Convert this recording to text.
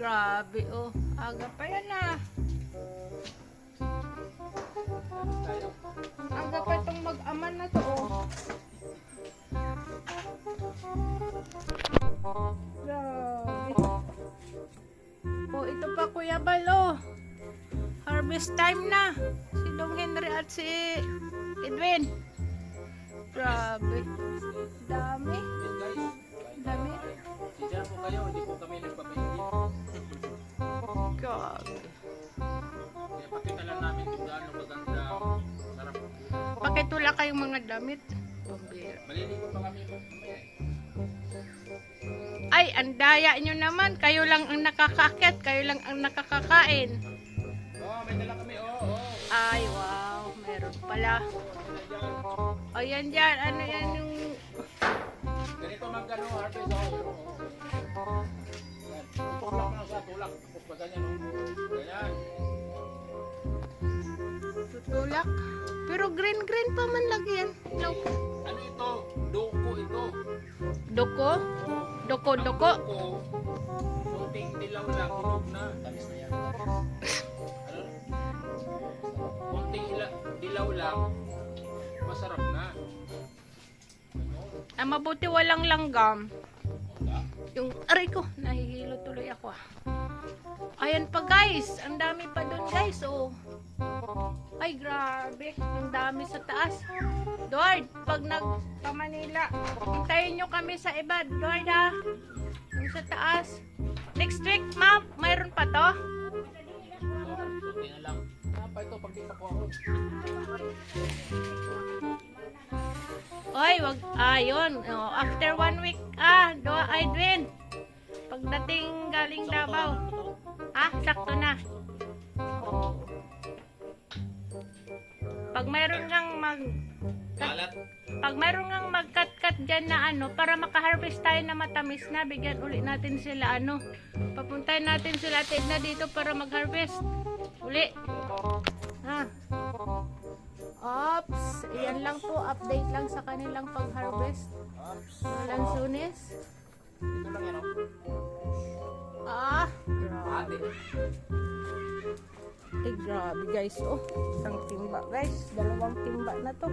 Grabe oh. Aga pa yan ah. Aga pa itong mag-aman na to oh. Grabe. Oh, ito pa Kuya Bal oh. Harvest time na. Si Dong Henry at si Edwin. Grabe. Dami. Kaya pakita lang namin kung gaano maganda. Sarap. Pakitula kayong mga damit. Maliligo pa kami mamaya. Ay, ang daya nyo naman. Kayo lang ang nakakakit. Kayo lang ang nakakakain. Oh, may dala kami. Oh. Ay, wow. Meron pala. O, yan dyan. Ano yan yung... Ganito magkano harvest. Oh, oh. Tapos pa ganyan. Oh. Ganyan. Tutulak. Pero green-green pa man lagi yan. No. Ano ito? Doko ito. Doko? Doko, Ang doko. Kunting dilaw lang. Hinog na. Tamis na yan. Ano? Kunting ila- dilaw lang. Masarap na. Ano? Ah, mabuti walang langgam. Yung, aray ko, nahihilo tuloy ako ah. Ayan pa guys, ang dami pa doon guys, oh. Ay, grabe, ang dami sa taas. Dord, pag nag pa Manila, hintayin nyo kami sa iba, Dord ha. Yung sa taas. Next week, ma'am, mayroon pa to? Ah. Oy, wag, ayun, oh, after one week, ah, Sakto na. Pag mayroon kang mag Kalat. pag mayroon kang mag-cut-cut dyan na ano, para maka-harvest tayo na matamis na, bigyan uli natin sila ano. Papuntahin natin sila Ted na dito para mag-harvest. Uli. Ha? Ops, yan lang po, update lang sa kanilang pag-harvest. Walang sunis. Ito lang yan, oh. Ah, Ate. Ay, grabe guys. Oh, isang timba guys. Dalawang timba na to.